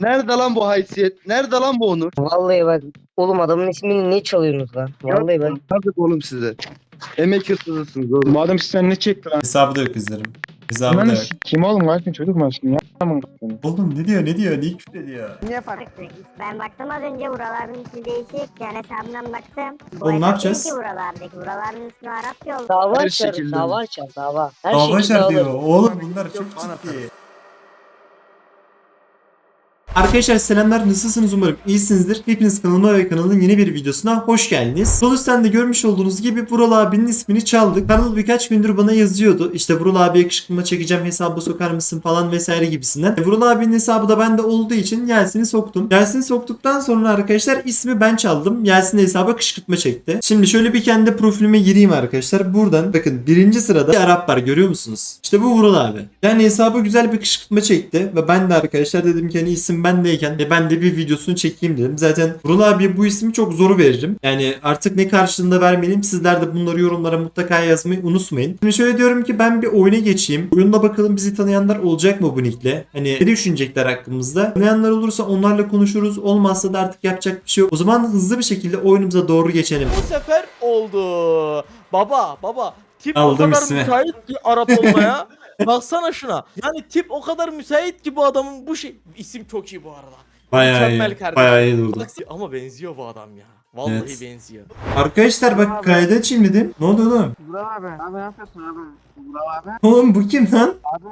Nerede lan bu haysiyet? Nerede lan bu onur? Vallahi bak oğlum adamın ismini ne çalıyorsunuz lan? Vallahi ben. Yazık oğlum size. Emek hırsızısınız oğlum. Bu adam sizden ne çekti lan? Hesabı da yok izlerim. Hesabı da Lan yok. kim oğlum lan çocuk mu aşkın ya? Tamam. Oğlum ne diyor ne diyor? Niye küfür ediyor? Niye fark Ben baktım az önce buraların ismi değişik. Yani hesabından baktım. Bu Oğlum ne hesap yapacağız? değil ki buralardaki. Buraların ismi Arapça oldu. Dava Her açar, şekilde. dava açar, dava. Her Dava şekilde açar diyor. Oğlum bunlar çok ciddi. Arkadaşlar selamlar nasılsınız umarım iyisinizdir. Hepiniz kanalıma ve kanalın yeni bir videosuna hoş geldiniz. Sol de görmüş olduğunuz gibi Vural abinin ismini çaldık. Kanal birkaç gündür bana yazıyordu. İşte Vural abiye kışkırtma çekeceğim hesabı sokar mısın falan vesaire gibisinden. E, Vural abinin hesabı da bende olduğu için Yasin'i soktum. Yasin'i soktuktan sonra arkadaşlar ismi ben çaldım. Yasin hesaba kışkırtma çekti. Şimdi şöyle bir kendi profilime gireyim arkadaşlar. Buradan bakın birinci sırada bir Arap var görüyor musunuz? İşte bu Vural abi. Yani hesaba güzel bir kışkırtma çekti ve ben de arkadaşlar dedim ki hani isim bendeyken e ben de bir videosunu çekeyim dedim. Zaten Vural abi bu ismi çok zor veririm. Yani artık ne karşılığında vermeliyim sizler de bunları yorumlara mutlaka yazmayı unutmayın. Şimdi şöyle diyorum ki ben bir oyuna geçeyim. Oyunda bakalım bizi tanıyanlar olacak mı bu nickle? Hani ne düşünecekler hakkımızda? Tanıyanlar olursa onlarla konuşuruz. Olmazsa da artık yapacak bir şey yok. O zaman hızlı bir şekilde oyunumuza doğru geçelim. Bu sefer oldu. Baba baba tip Aldım o kadar ismi. müsait ki Arap olmaya. Baksana şuna. Yani tip o kadar müsait ki bu adamın bu şey isim çok iyi bu arada. Bayağı Mükemmel iyi. kardeşim. Bayağı iyi durdu. Bak- Ama benziyor bu adam ya. Vallahi Evet. benziyor. Arkadaşlar bak kaydı açayım dedim. Ne oldu oğlum? Burak abi. Abi ne yapıyorsun abi? Burak abi. Oğlum bu kim lan? Abi.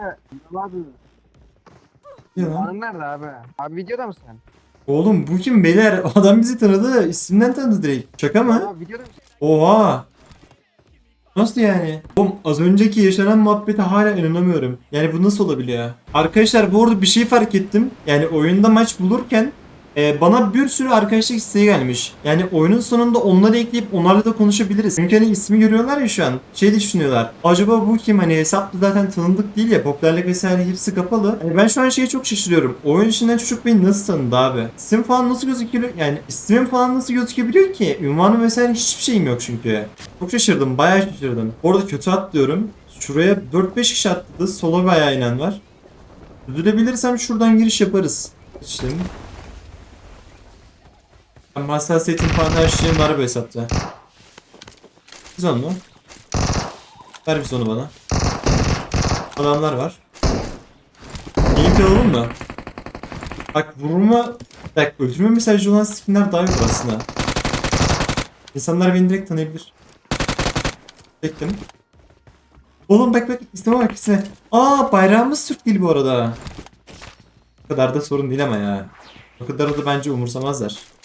Burak abi. Ya lan. Nerede abi? Abi videoda mısın? Oğlum bu kim beyler? Adam bizi tanıdı. İsimden tanıdı direkt. Şaka mı? Abi videoda mısın? Oha. Nasıl yani? Oğlum az önceki yaşanan muhabbete hala inanamıyorum. Yani bu nasıl olabiliyor? Arkadaşlar bu arada bir şey fark ettim. Yani oyunda maç bulurken e, bana bir sürü arkadaşlık isteği gelmiş. Yani oyunun sonunda onları ekleyip onlarla da konuşabiliriz. Çünkü hani ismi görüyorlar ya şu an. Şey düşünüyorlar. Acaba bu kim? Hani hesapta zaten tanındık değil ya. Popülerlik vesaire hepsi kapalı. Hani ben şu an şeye çok şaşırıyorum. Oyun içinden çocuk beni nasıl tanıdı abi? İsim falan nasıl gözüküyor? Yani ismim falan nasıl gözükebiliyor ki? Ünvanım vesaire hiçbir şeyim yok çünkü. Çok şaşırdım. Bayağı şaşırdım. Orada kötü atlıyorum. Şuraya 4-5 kişi atladı. Sola bayağı inen var. Üzülebilirsem şuradan giriş yaparız. İşte. Ben hassasiyetim falan her şeyim var bu hesapta. Onu mu? Ver biz onu bana. Adamlar var. İyi alalım mı? Bak vurma... Bak öldürme mesajı olan skinler daha olur aslında. İnsanlar beni direkt tanıyabilir. Çektim. Oğlum bak bak isteme bak isteme. Aa bayrağımız Türk değil bu arada. Bu kadar da sorun değil ama ya. O kadar da bence umursamazlar.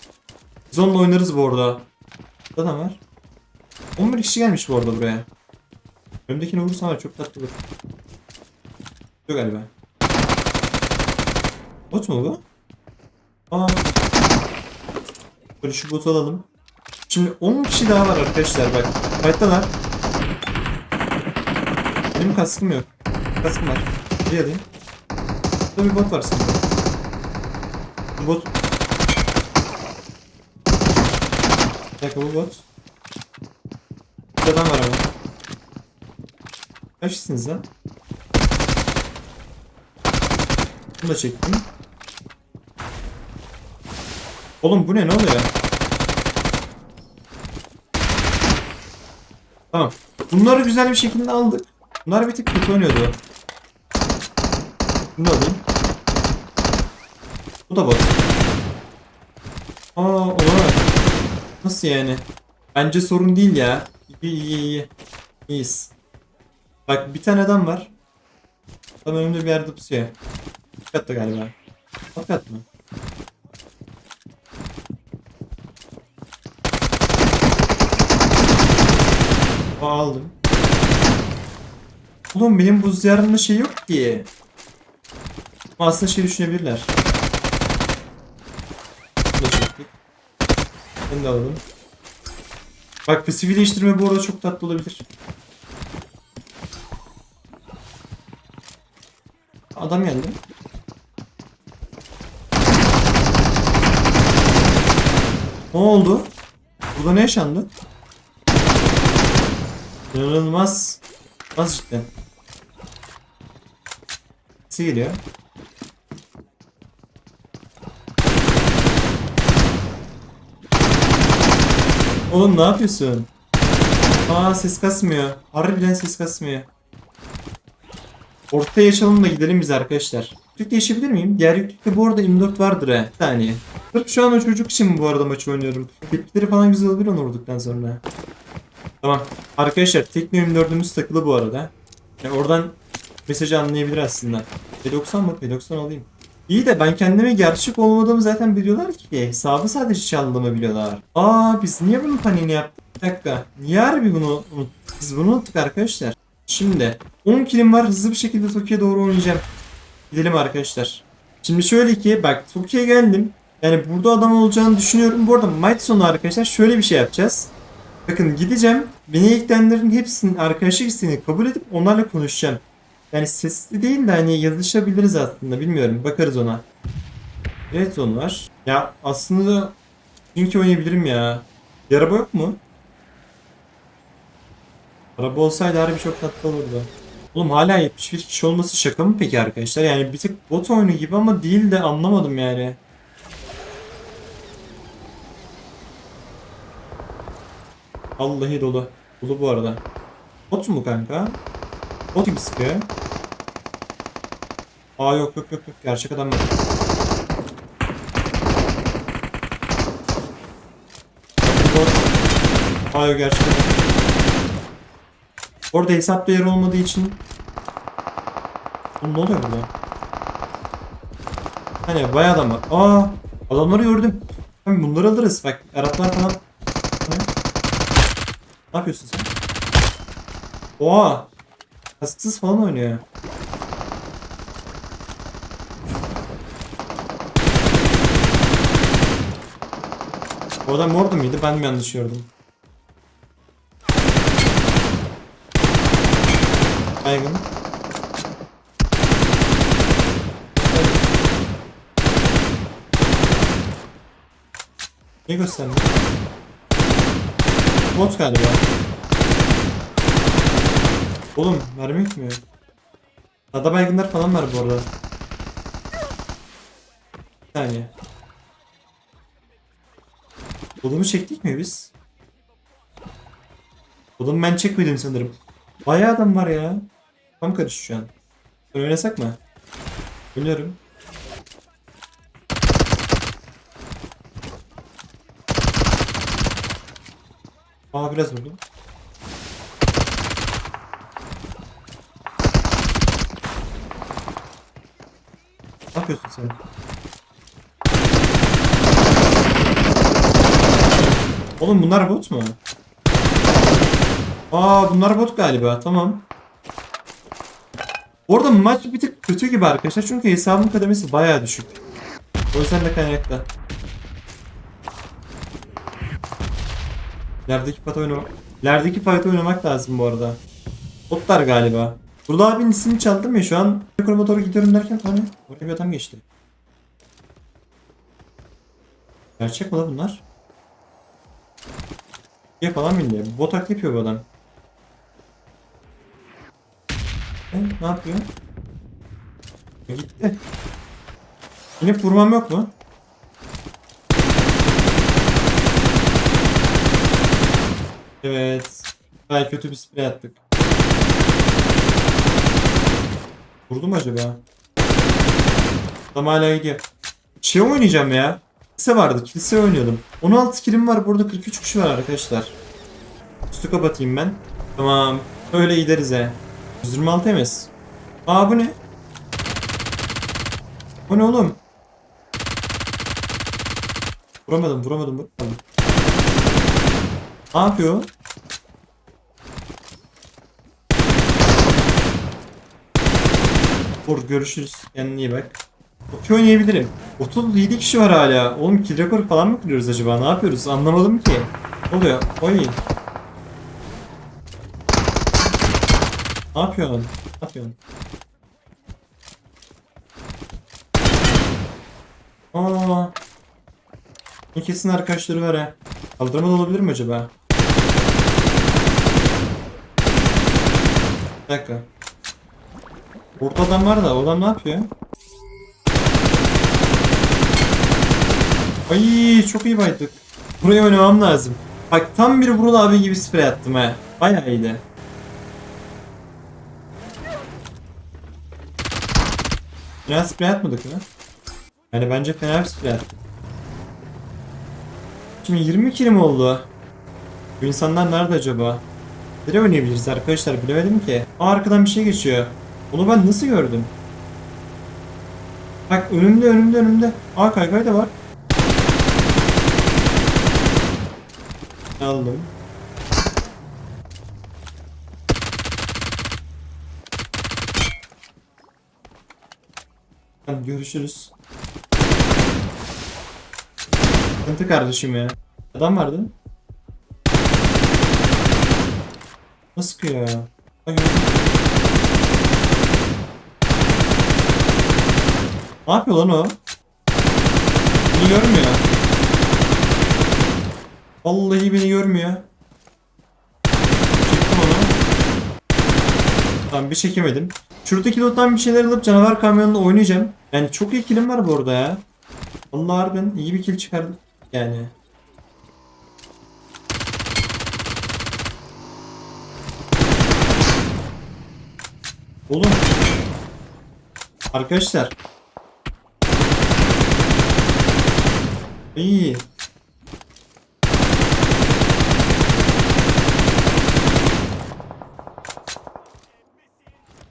Biz onunla oynarız bu arada. Burada da var. 11 kişi gelmiş bu arada buraya. Önümdekini vursam var çok tatlı olur. Yok galiba. Bot mu bu? Aa. Böyle şu botu alalım. Şimdi 10 kişi daha var arkadaşlar bak. Fight'talar. Benim kaskım yok. Kaskım var. Bir alayım. Burada bir bot var sanırım. Bu bot. Bir dakika bu bot. Bir adam var ama. Kaç kişisiniz lan? Bunu da çektim. Oğlum bu ne ne oluyor? Tamam. Bunları güzel bir şekilde aldık. Bunlar bir tık kötü oynuyordu. Bunu da alayım. Bu da bot. Aa olamaz. Nasıl yani? Bence sorun değil ya. İyi iyi iyi. İyiyiz. Bak bir tane adam var. Tam önümde bir yerde pusuyor. Alt katta galiba. Alt kat mı? Aldım. Oğlum benim buz yarınma şey yok ki. Ama aslında şey düşünebilirler. Da. Bunu da alalım. Bak pasifi değiştirme bu arada çok tatlı olabilir. Adam geldi. Ne oldu? Burada ne yaşandı? İnanılmaz. Az cidden. Sesi geliyor. Oğlum ne yapıyorsun? Aa ses kasmıyor. Harbiden ses kasmıyor. Ortaya açalım da gidelim biz arkadaşlar. Yüklük değişebilir miyim? Diğer yüklükte bu arada 24 vardır he. Bir saniye. Sırf şu an o çocuk için bu arada maçı oynuyorum. Tepkileri falan güzel olabilir onu vurduktan sonra. Tamam. Arkadaşlar Tekno 24'ümüz takılı bu arada. Yani oradan mesajı anlayabilir aslında. P90 mı? P90 alayım. İyi de ben kendime gerçek olmadığımı zaten biliyorlar ki. Hesabı sadece çaldığımı biliyorlar. Aa biz niye bunun paniğini yaptık? Bir dakika. Niye harbi bunu unuttuk? Biz bunu unuttuk arkadaşlar. Şimdi 10 kilim var. Hızlı bir şekilde Tokyo'ya doğru oynayacağım. Gidelim arkadaşlar. Şimdi şöyle ki bak Tokyo'ya geldim. Yani burada adam olacağını düşünüyorum. Bu arada sonu arkadaşlar şöyle bir şey yapacağız. Bakın gideceğim. Beni ekleyenlerin hepsinin arkadaşlık isteğini kabul edip onlarla konuşacağım. Yani sesli değil de hani yazışabiliriz aslında bilmiyorum. Bakarız ona. Red zone var. Ya aslında çünkü oynayabilirim ya. Bir araba yok mu? Araba olsaydı harbi çok tatlı olurdu. Oğlum hala 71 kişi olması şaka mı peki arkadaşlar? Yani bir tık bot oyunu gibi ama değil de anlamadım yani. Vallahi dolu. Dolu bu arada. Bot mu kanka? Bot gibi sıkıyor. Aa yok yok yok yok gerçek adam. Bot. Aa yok gerçek adam. Orada hesapta yer olmadığı için Oğlum ne oluyor burada? Hani bayağı adam var. Aa adamları gördüm. Hem bunları alırız. Bak Araplar falan. Ne? Ne yapıyorsun sen? Oha! Kasksız falan oynuyor. O adam orada mıydı? Ben mi yanlış gördüm? Baygın. Ne gösterdi? Bot galiba. Oğlum mermi yetmiyor. Ada baygınlar falan var bu arada. Bir saniye. Odumu çektik mi biz? Odumu ben çekmedim sanırım. Bayağı adam var ya. Tam karış şu an. Sen oynasak mı? Oynuyorum. Aa biraz vurdum. Ne yapıyorsun sen? Oğlum bunlar bot mu? Aa bunlar bot galiba. Tamam. Orada maç bir tık kötü gibi arkadaşlar. Çünkü hesabın kademesi bayağı düşük. O yüzden de kaynaklı. Lerdeki fight oynamak. Lerdeki fight oynamak lazım bu arada. Botlar galiba. Burada abinin ismini çaldım ya şu an yukarı doğru gidiyorum derken hani oraya bir adam geçti. Gerçek mi lan bunlar? Ya falan bilmiyor. Botak yapıyor bu adam. E, ne yapıyor? E, gitti. Yine vurmam yok mu? Evet. Gayet kötü bir sprey attık. Vurdu mu acaba? Tam hala gidiyor. Şey oynayacağım ya. Kilise vardı. Kilise oynuyordum. 16 kilim var. Burada 43 kişi var arkadaşlar. Üstü kapatayım ben. Tamam. Öyle gideriz he. 126 MS. Aa bu ne? Bu ne oğlum? Vuramadım, vuramadım, vuramadım. Ne yapıyor? Vur görüşürüz. Kendine iyi bak. Okey oynayabilirim. 37 kişi var hala. Oğlum kill rekor falan mı kırıyoruz acaba? Ne yapıyoruz? Anlamadım ki. Ne oluyor? Oy. Ne yapıyorsun? Ne yapıyorsun? Aa. Kesin arkadaşları var ha. Kaldırma da olabilir mi acaba? Bir dakika. Burada adam var da o adam ne yapıyor? Ay çok iyi baydık. Buraya oynamam lazım. Bak tam bir Vural abi gibi sprey attım ha. Bayağı iyiydi. Fena sprey atmadık mı? Yani bence fena bir sprey attık. Şimdi 20 kilim oldu. Bu insanlar nerede acaba? Nereye oynayabiliriz arkadaşlar bilemedim ki. Aa arkadan bir şey geçiyor. Onu ben nasıl gördüm? Bak önümde önümde önümde. Aa kaykay da var. Aldım. Hadi görüşürüz. Sıkıntı kardeşim ya. Adam vardı. Nasıl sıkıyor ya? Ay, Ne yapıyor lan o? Beni görmüyor. Vallahi beni görmüyor. Çektim onu. Tamam bir çekemedim. Şuradaki loot'tan bir şeyler alıp canavar kamyonla oynayacağım. Yani çok iyi killim var bu arada ya. Vallahi harbiden iyi bir kill çıkardım. Yani. Oğlum. Arkadaşlar. İyi.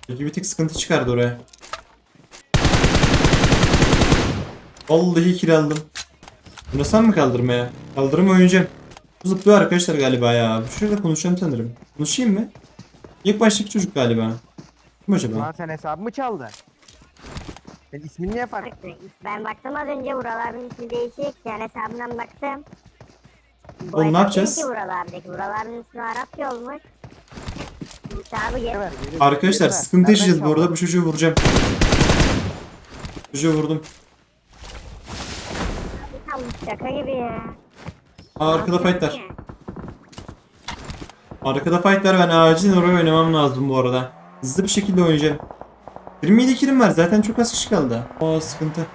Peki bir tık sıkıntı çıkardı oraya. Vallahi kill aldım. Bunu sen mi kaldırmaya? Kaldırım oynayacağım. Bu Zıplıyor arkadaşlar galiba ya. Şurada konuşacağım sanırım. Konuşayım mı? İlk baştaki çocuk galiba. Kim acaba? Lan sen hesabımı çaldın. Ben ismini niye fark Ben baktım az önce Vural abinin ismi değişik. Yani hesabından baktım. Bu Oğlum ne yapacağız? ki Vural abideki. Vural abinin ismi Arapça olmuş. Hesabı gel. Arkadaşlar sıkıntı yaşayacağız bu arada. Bu çocuğu vuracağım. Çocuğu vurdum. Kalmış şaka gibi ya. Aa, arkada fightlar. Arkada fightlar ben acilen oraya oynamam lazım bu arada. Hızlı bir şekilde oynayacağım. 27 kilim var zaten çok az kişi kaldı. Aa sıkıntı.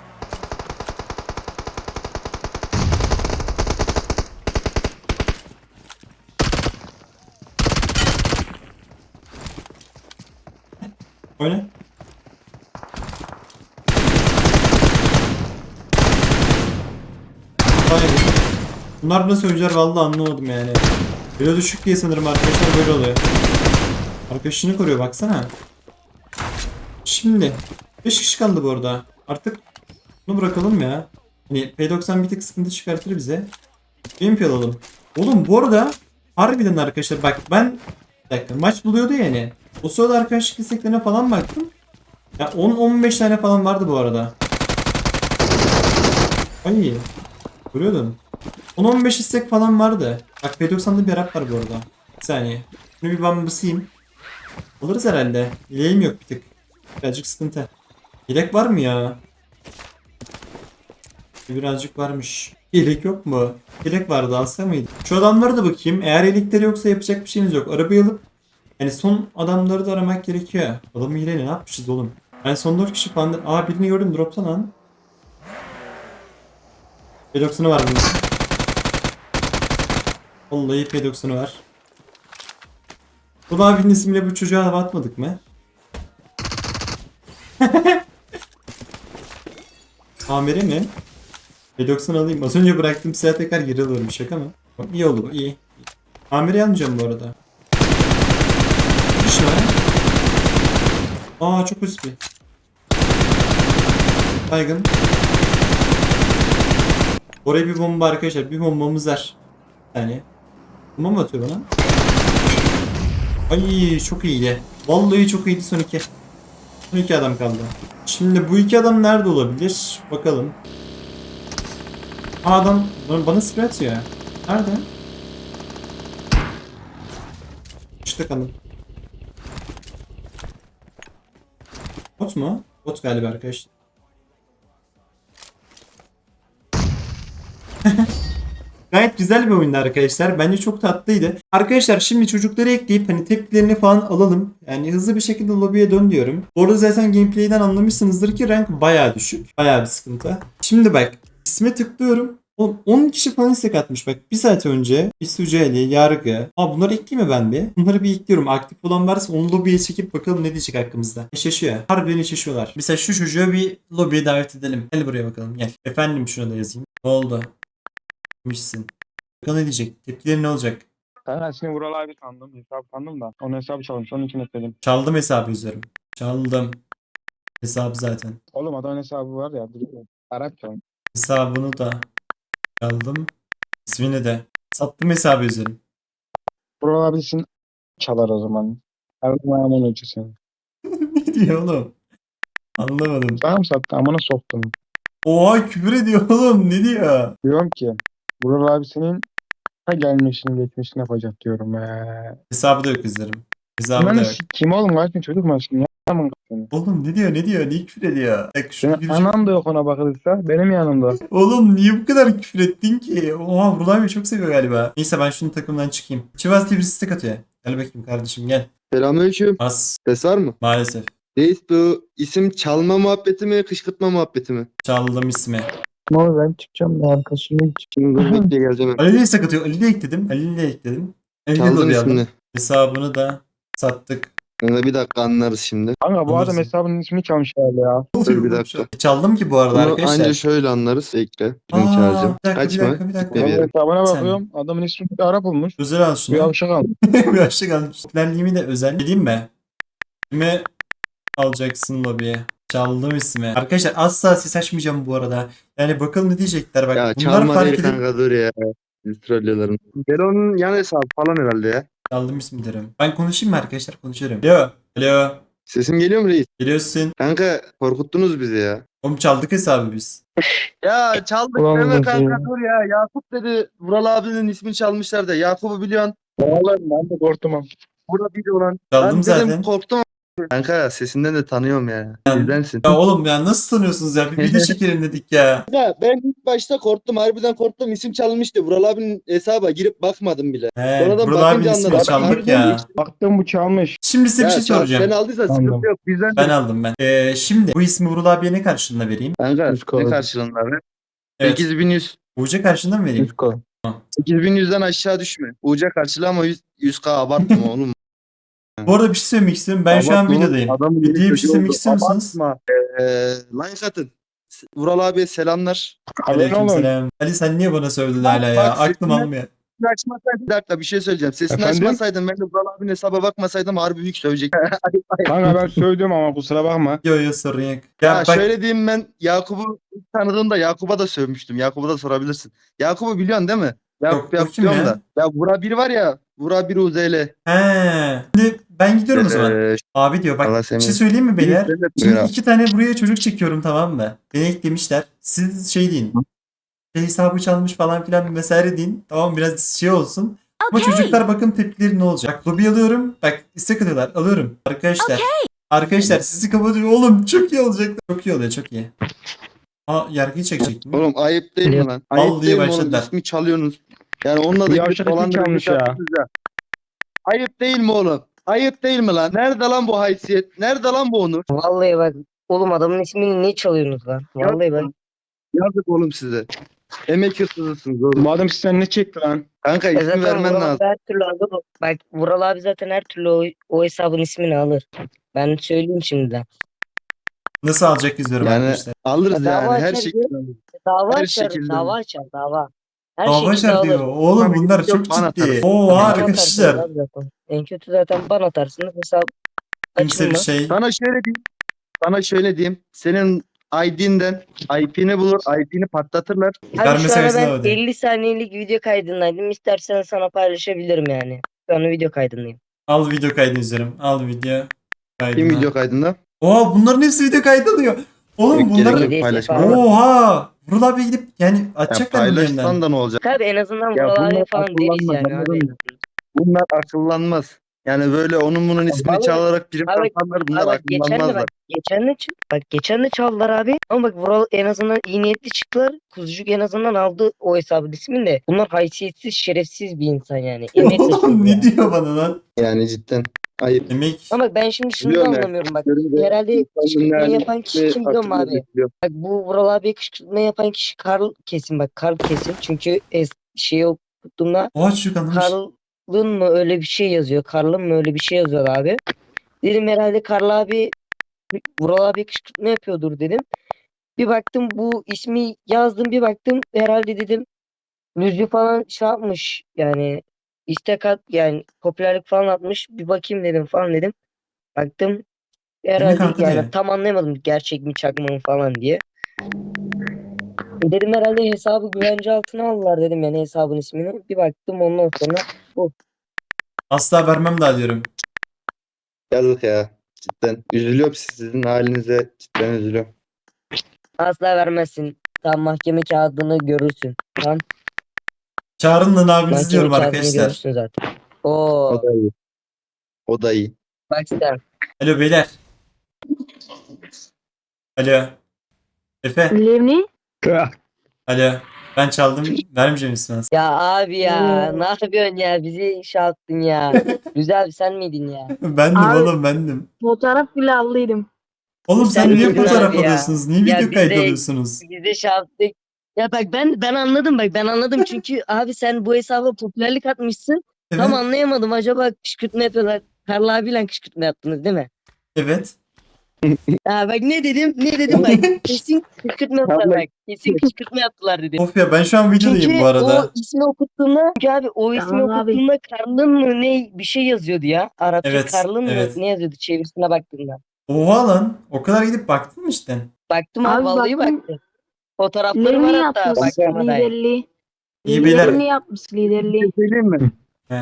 Oyna. Hayır. Bunlar nasıl oyuncular vallahi anlamadım yani. Biraz düşük diye sanırım arkadaşlar böyle oluyor. Arkadaşını koruyor baksana. Şimdi 5 kişi kaldı bu arada. Artık bunu bırakalım ya. Hani P90 bir tık sıkıntı çıkartır bize. Gameplay alalım. Oğlum bu arada harbiden arkadaşlar bak ben bir dakika maç buluyordu yani. O sırada arkadaşlık isteklerine falan baktım. Ya 10-15 tane falan vardı bu arada. Ay. Görüyordum. 10-15 istek falan vardı. Bak P90'da bir Arap var bu arada. Bir saniye. Şunu bir ben basayım. Alırız herhalde. Yeleğim yok bir tık. Birazcık sıkıntı. Yelek var mı ya? Birazcık varmış. Yelek yok mu? Yelek vardı alsa mıydı? Şu adamlara da bakayım. Eğer yelekleri yoksa yapacak bir şeyimiz yok. Arabayı alıp yani son adamları da aramak gerekiyor. Adamı yine ne yapmışız oğlum? Ben son 4 kişi falan... Aa birini gördüm dropta lan. P90'ı var bunun. Vallahi P90'ı var. Bu abinin ismiyle bu çocuğa hava atmadık mı? Amire mi? P90 alayım. Az önce bıraktığım silah tekrar geri alıyorum. Şaka mı? İyi oldu bu iyi. Amire almayacağım bu arada. Bir şey. Aa çok üst bir. Baygın. Oraya bir bomba arkadaşlar. Bir bombamız var. Yani. Bomba mı atıyor bana? Ay çok iyiydi. Vallahi çok iyiydi son iki. Son iki adam kaldı. Şimdi bu iki adam nerede olabilir? Bakalım. Adam bana, bana spray atıyor. Nerede? İşte kalın. Bot mu? Bot galiba arkadaşlar. Gayet güzel bir oyundu arkadaşlar. Bence çok tatlıydı. Arkadaşlar şimdi çocukları ekleyip hani tepkilerini falan alalım. Yani hızlı bir şekilde lobiye dön diyorum. Orada zaten gameplay'den anlamışsınızdır ki rank bayağı düşük. Bayağı bir sıkıntı. Şimdi bak isme tıklıyorum. Oğlum 10 kişi falan istek atmış bak. Bir saat önce İstuceli, Yargı. Aa bunları ekleyeyim mi ben bir? Bunları bir ekliyorum. Aktif olan varsa onu lobiye çekip bakalım ne diyecek hakkımızda. Eşleşiyor. Harbiden eşleşiyorlar. Mesela şu çocuğu bir lobiye davet edelim. Gel buraya bakalım gel. Efendim şuna da yazayım. Ne oldu? Mişsin. Bakalım ne diyecek? Tepkileri ne olacak? Kanka seni Vural abi sandım. Hesap sandım da. Onun hesabı çalmış. Onun için ekledim. Çaldım hesabı üzerim. Çaldım. Hesabı zaten. Oğlum adamın hesabı var ya. Duruyor. Arapça. Hesabını da çaldım. İsmini de. Sattım hesabı üzerim. Vural abi için çalar o zaman. Her zaman ölçü seni. ne diyor oğlum? Anlamadım. Sana mı sattı? Amına soktum. Oha küfür ediyor oğlum. Ne diyor? Diyorum ki Vural abi senin ha gelmişini geçmişini yapacak diyorum. Eee. Hesabı da yok izlerim. Hesabı da Lan yok. kim oğlum? Kaç gün çocuk mu açtın? Yaman seni. Oğlum ne diyor ne diyor? Niye küfür ediyor? Bak şunu Senin girecek. anan da yok ona bakılırsa. Benim yanımda. Oğlum niye bu kadar küfür ettin ki? Oha Vural abi çok seviyor galiba. Neyse ben şunun takımdan çıkayım. Çivas diye birisi tek atıyor. Gel bakayım kardeşim gel. Selamünaleyküm. As Ses var mı? maalesef. Reis bu isim çalma muhabbeti mi, kışkırtma muhabbeti mi? Çaldım ismi. Ne olur ben çıkacağım ya arkadaşımla Şimdi dur bekle geleceğim. Ali de istek atıyor. Ali de ekledim. Ali de ekledim. Ali de Çaldım lobi ismini. Hesabını da sattık. Da bir dakika anlarız şimdi. Kanka bu adam Anlarsın. hesabının ismini çalmış herhalde ya. Dur bir dakika. Çaldım ki bu arada Bunu arkadaşlar. anca şöyle anlarız. Şunu Aa, bir dakika, bir Kaçma. dakika, bir dakika. Gitme bir Ben yere. hesabına Sen- bakıyorum. Adamın ismi bir Arap olmuş. Özel al Bir yavşak almış. bir aşık almış. Popülerliğimi de özel edeyim mi? Kimi alacaksın lobiye? Çaldım ismi. Arkadaşlar asla ses açmayacağım bu arada. Yani bakalım ne diyecekler bak. Ya Bunlar çalma fark değil edip kanka dur ya. Biz trollüyorlarım. Bero'nun yan hesabı falan herhalde ya. çaldım ismi derim. Ben konuşayım mı arkadaşlar? Konuşurum. Alo. Alo. Sesim geliyor mu reis? Geliyorsun. Kanka korkuttunuz bizi ya. Oğlum çaldık hesabı biz. Ya çaldık Ulan deme kanka dur ya. Yakup dedi Vural abinin ismini çalmışlar da. Yakup'u biliyorsun. Vallahi ben de korktum. Burada biri olan. Çaldım ben zaten. dedim korktum. Kanka sesinden de tanıyorum ya. Bizdensin. Ya oğlum ya nasıl tanıyorsunuz ya? Bir video çekelim dedik ya. Ya ben ilk başta korktum. Harbiden korktum. İsim çalınmıştı. Vural abinin hesaba girip bakmadım bile. He, Sonradan Vural abinin bakınca ismini anladım. çaldık Harbiden ya. işte. Baktım bu çalmış. Şimdi size bir şey çal- soracağım. Sen aldıysan sıkıntı yok. Bizden Ben aldım ben. Ee, şimdi bu ismi Vural abiye ne karşılığında vereyim? Kanka ne karşılığında abi? Evet. 8100. Uca karşılığında mı vereyim? 8100'den aşağı düşme. Uca karşılığı ama 100, 100k abartma oğlum. Bu arada bir şey söylemek istiyorum. Ben şu an Abartma oğlum, videodayım. adamın Videoya bir şey çocuğu söylemek istiyor musunuz? Abartma. Ee, like atın. Vural abiye selamlar. Haberin olur. Aleykümselam. Ali sen niye bana sövdün hala ya? bak, Aklım almıyor. Sesini açmasaydın. Bir dakika bir şey söyleyeceğim. Sesini Efendim? açmasaydım ben de Vural abinin hesaba bakmasaydım harbi büyük sövecek. Kanka ben sövdüm ama kusura bakma. Yo yo sorun yok. Ya, Ya, bak şöyle diyeyim ben Yakup'u ilk tanıdığımda Yakup'a da sövmüştüm. Yakup'a da sorabilirsin. Yakup'u biliyorsun değil mi? Yakup Yok, o Yakup kim diyorum ya? da. Ya Vura bir var ya. Vura bir UZL. he. Şimdi ben gidiyorum o zaman. Ee, Abi diyor bak Allah bir seni- şey söyleyeyim mi beyler? Buyur Şimdi abi. iki tane buraya çocuk çekiyorum tamam mı? Beni eklemişler. Siz şey deyin. Şey hesabı çalmış falan filan vesaire deyin. Tamam biraz şey olsun. Ama çocuklar bakın tepkileri ne olacak. Bak lobi alıyorum. Bak istek atıyorlar. Alıyorum. Arkadaşlar. Arkadaşlar sizi kapatıyor. Oğlum çok iyi olacak. Çok iyi oluyor çok iyi. Aa yargıyı çekecektim. Oğlum ayıp değil mi lan? Ayıp Vallahi değil mi oğlum? başladılar. İsmi çalıyorsunuz. Yani onunla da yavşak ismi çalmış ya. Ayıp değil mi oğlum? Ayıp değil mi lan? Nerede lan bu haysiyet? Nerede lan bu onur? Vallahi bak oğlum adamın ismini niye çalıyorsunuz lan? Vallahi bak. Yazık oğlum size. Emek hırsızısınız oğlum. Bu adam sizden ne çekti lan? Kanka E ismi zaten vermen Vural lazım. abi her türlü alır. o. Bak Vural abi zaten her türlü o, o hesabın ismini alır. Ben söyleyeyim şimdiden. Nasıl alacak izliyorum Yani- arkadaşlar. Alırız Dava yani her açar şekilde. Dava Her açar, şekilde dava açar, dava. Her Dava şekilde açar alır. diyor. Oğlum bunlar çok bana ciddi. atarız. Oo Bana arkadaşlar. abi zaten. En kötü zaten ban atarsınız hesap Kimse bir açılmaz. şey. Sana şöyle diyeyim. Sana şöyle diyeyim. Senin ID'nden IP'ni bulur, IP'ni patlatırlar. Abi Verme şu ben öyle. 50 saniyelik video kaydındaydım. İstersen sana paylaşabilirim yani. Şu an video kaydındayım. Al video kaydını izlerim. Al video kaydını. Kim video kaydında? Oo bunların hepsi video kaydı alıyor. Oğlum Yok, bunlar... gerek yok, paylaşma. Oha! Vural abi gidip yani Ya açacaklar mı paylaşsan da ne olacak? Tabii en azından Ya bunlar falan deriz akıllanmaz, yani abi. anladın mı? Bunlar akıllanmaz. Yani böyle onun bunun ismini Vallahi- çalarak prim Abi- yapanlar Abi bunlar bak geçen de akıllanmazlar. bak geçen de bak geçen de çaldılar abi. Ama bak Vural en azından iyi niyetli çıktılar. Kuzucuk en azından aldı o hesabın ismini de. Bunlar haysiyetsiz, şerefsiz bir insan yani. Emek Oğlum yani. ne diyor bana lan? Yani cidden. Ayıp. Demek Ama ben şimdi şunu da Biliyorum anlamıyorum bak. Görünce Herhalde kışkırtmayı nerede yapan kişi kim biliyor musun abi? Bekliyorum. Bak bu Vural abi kışkırtma yapan kişi Karl kesin bak Karl kesin. Çünkü es şeyi okuttuğumda çocuk anlamış. Karl'ın mı öyle bir şey yazıyor. Karl'ın mı öyle bir şey yazıyor abi. Dedim herhalde Karl abi Vural abi kışkırtma yapıyordur dedim. Bir baktım bu ismi yazdım bir baktım herhalde dedim Rüzgü falan şey yapmış yani istek at yani popülerlik falan atmış bir bakayım dedim falan dedim. Baktım herhalde yani diye. tam anlayamadım gerçek mi çakma mı falan diye. Dedim herhalde hesabı güvence altına aldılar dedim yani hesabın ismini. Bir baktım ondan sonra Asla vermem daha diyorum. Yazık ya. Cidden. Üzülüyorum sizin halinize. Cidden üzülüyorum. asla vermezsin. Tam mahkeme kağıdını görürsün. Tamam. Çağrı'nın abinizi diyorum arkadaşlar. zaten. Oo, O da iyi. O da iyi. sen. Alo beyler. Alo. Efe. Levni? Alo. Ben çaldım. Vermeyeceğim ismini. Ya abi ya ne yapıyorsun ya bizi yaptın ya. Güzel sen miydin ya? Bendim Abi- oğlum bendim. Fotoğraf bile aldıydım. Oğlum sen, Sen niye miydin fotoğraf abi ya? alıyorsunuz? Niye Ya video biz kaydı de- alıyorsunuz? Biz de şey yaptık. Ya bak ben ben anladım bak ben anladım çünkü abi sen bu hesaba popülerlik atmışsın. Evet. Tam anlayamadım acaba kışkırtma yapıyorlar. Karla abiyle kışkırtma yaptınız değil mi? Evet. Ha bak ne dedim ne dedim bak kesin kışkırtma yaptılar bak. Kesin kışkırtma yaptılar dedim. Of ya ben şu an videodayım Çünkü bu arada. o ismi okuttuğumda çünkü abi o ismi Tamam abi. okuttuğumda Karlın mı ne bir şey yazıyordu ya. Arapça Evet, Karlın mı evet. ne yazıyordu çevirisine baktığımda. Oha lan. O kadar gidip baktın mı işte? Baktım abi, Abi vallahi baktım. baktım. Fotoğrafları var hatta yapmış bakmama dair. liderliği. İyi beyler. Liderini yapmış liderliği. Söyleyeyim mi? He.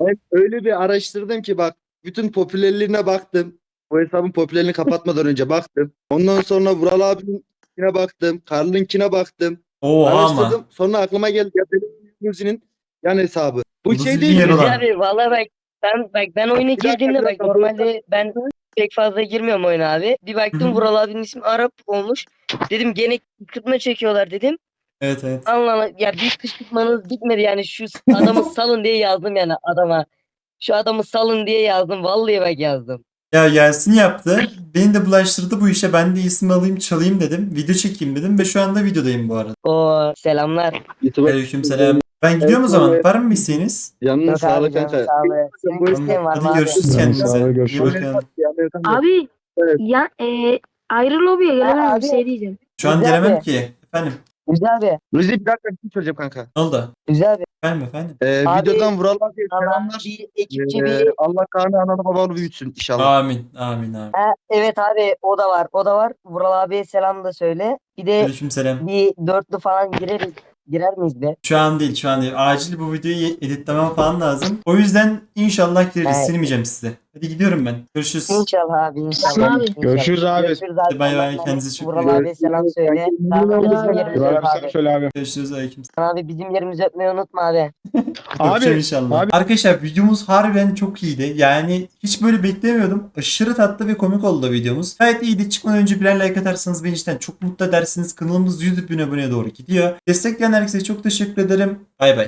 Ben öyle bir araştırdım ki bak bütün popülerliğine baktım. Bu hesabın popülerliğini kapatmadan önce baktım. Ondan sonra Vural abininkine baktım. Karl'ınkine baktım. Oha ama. Araştırdım. Sonra aklıma geldi ya benim Müzi'nin yan hesabı. Bu Nasıl şey değil yer mi? Güzel abi vallahi bak ben bak ben oyuna Bir dakika, girdiğimde bir bak dakika, normalde ben pek fazla girmiyorum oyuna abi. Bir baktım. Vural abinin ismi Arap olmuş. Dedim gene kışkırtma çekiyorlar dedim. Evet evet. Allah Allah ya bir kışkırtmanız bitmedi yani şu adamı salın diye yazdım yani adama. Şu adamı salın diye yazdım. Vallahi bak yazdım. Ya Yasin yaptı. Beni de bulaştırdı bu işe. Ben de isim alayım çalayım dedim. Video çekeyim dedim ve şu anda videodayım bu arada. O selamlar. YouTube'a Aleykümselam. Ben gidiyorum o zaman. Var mı bir isteğiniz? Yanına Yok abi sağlık canım, kanka. sağ ol. Senin var mı Hadi abi? görüşürüz Sağ ol, kendinize. görüşürüz. Bakın. Abi Evet. ya e, ayrı lobiye gelemem abi. bir şey diyeceğim. Şu an Güzel gelemem ki. Efendim. Güzel abi. Ruzi bir dakika bir şey söyleyeceğim kanka. Ne oldu? Güzel abi. Efendim efendim. Ee, Abi, videodan Vural abiye selamlar. bir ekipçe Ee, bir Allah kanı ananı babanı büyütsün inşallah. Amin. Amin amin. Ha, evet abi o da var. O da var. Vural abiye selam da söyle. Bir de Aleykümselam. bir dörtlü falan gireriz. Girer miyiz be? Şu an değil şu an değil. Acil bu videoyu editlemem falan lazım. O yüzden inşallah gireriz. Evet. Silmeyeceğim sizi. Hadi gidiyorum ben. Görüşürüz. İnşallah abi inşallah. Abi. Görüşürüz abi. Görüşürüz abi. Bay bay, kendinize çok Vural iyi bakın. abiye selam söyle. Tamam, bizim abi. yerimizi öp abi abi. söyle abi. Görüşürüz. Aleyküm. Abi bizim yerimizi öpmeyi unutma abi. Abi, inşallah. abi. Arkadaşlar videomuz harbiden çok iyiydi. Yani hiç böyle beklemiyordum. Aşırı tatlı ve komik oldu videomuz. Gayet iyiydi. Çıkmadan önce birer like atarsanız beni cidden çok mutlu edersiniz. Kanalımız 100 bin aboneye doğru gidiyor. Destekleyen herkese çok teşekkür ederim. Bay bay.